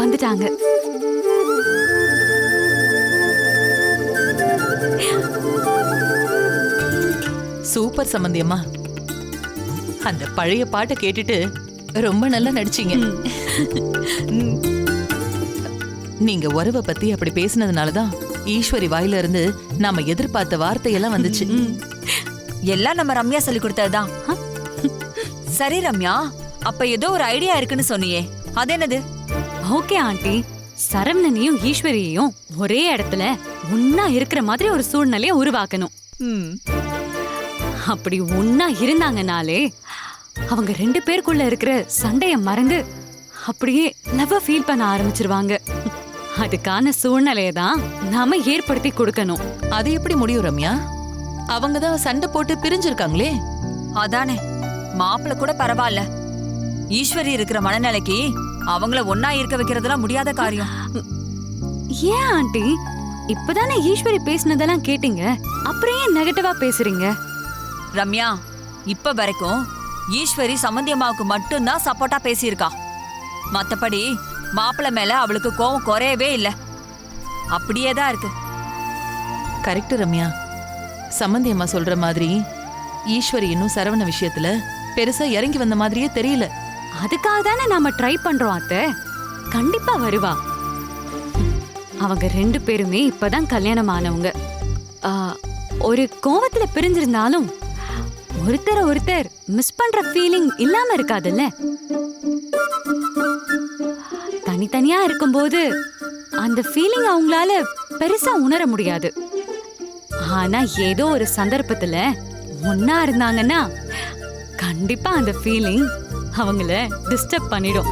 வந்துட்டாங்க. சூப்பர் சம்பந்தியம்மா அந்த பழைய பாட்டை கேட்டுட்டு ரொம்ப நல்லா நடிச்சீங்க. நீங்க உறவை பத்தி அப்படி பேசினதுனால தான் ஈஸ்வரி வாயில இருந்து நாம எதிர்பார்த்த வார்த்தையெல்லாம் வந்துச்சு. எல்லாம் நம்ம ரம்யா சொல்லி கொடுத்ததுதான் சரி ரம்யா அப்ப ஏதோ ஒரு ஐடியா இருக்குன்னு சொன்னியே. அது என்னது? Okay aunty. சரவணனையும் ஈஸ்வரியையும் ஒரே இடத்துல ஒன்னா இருக்கிற மாதிரி ஒரு சூழ்நிலையை உருவாக்கணும். ம், அப்படி ஒன்னா இருந்தாங்கனாலே அவங்க ரெண்டு பேருக்குள்ள இருக்கிற சண்டைய மறந்து அப்படியே லவ் ஃபீல் பண்ண ஆரம்பிச்சிருவாங்க. அதுக்கான சூழ்நிலையை தான் நாம ஏற்படுத்தி கொடுக்கணும். அது எப்படி முடியும் ரம்யா? அவங்க தான் சண்டை போட்டு பிரிஞ்சிருக்காங்களே. அதானே. மாப்பிள கூட பரவாயில்ல. ஈஸ்வரி இருக்கிற மனநிலைக்கு அவங்கள ஒன்னா இருக்க வைக்கிறதுலாம் முடியாத காரியம். ஏன் ஆண்டி? இப்பதானே ஈஸ்வரி பேசினதெல்லாம் கேட்டீங்க. அப்புறம் ஏன் நெகட்டிவா பேசுறீங்க? ரம்யா இப்ப வரைக்கும் ஈஸ்வரி சம்பந்தியம்மாவுக்கு மட்டும்தான் சப்போர்ட்டா பேசியிருக்கா. மத்தபடி மாப்பிள மேல அவளுக்கு கோவம் குறையவே இல்ல. அப்படியே தான் இருக்கு. கரெக்ட் ரம்யா. சம்பந்தி அம்மா சொல்ற மாதிரி ஈஸ்வரி இன்னும் சரவண விஷயத்துல பெருசா இறங்கி வந்த மாதிரியே தெரியல. அதுக்காக தானே நாம ட்ரை பண்றோம் அத்தை. கண்டிப்பா வருவா. அவங்க ரெண்டு பேருமே இப்பதான் கல்யாணம் ஆனவங்க ஒரு கோவத்துல பிரிஞ்சிருந்தாலும் ஒருத்தர் ஒருத்தர் மிஸ் பண்ற ஃபீலிங் இல்லாம இருக்காதுல்ல? தனித்தனியா இருக்கும்போது அந்த ஃபீலிங் அவங்களால பெருசா உணர முடியாது. ஆனா ஏதோ ஒரு சந்தர்ப்பத்துல ஒன்னா இருந்தாங்கன்னா கண்டிப்பா அந்த ஃபீலிங் அவங்கள டிஸ்டர்ப் பண்ணிடும்.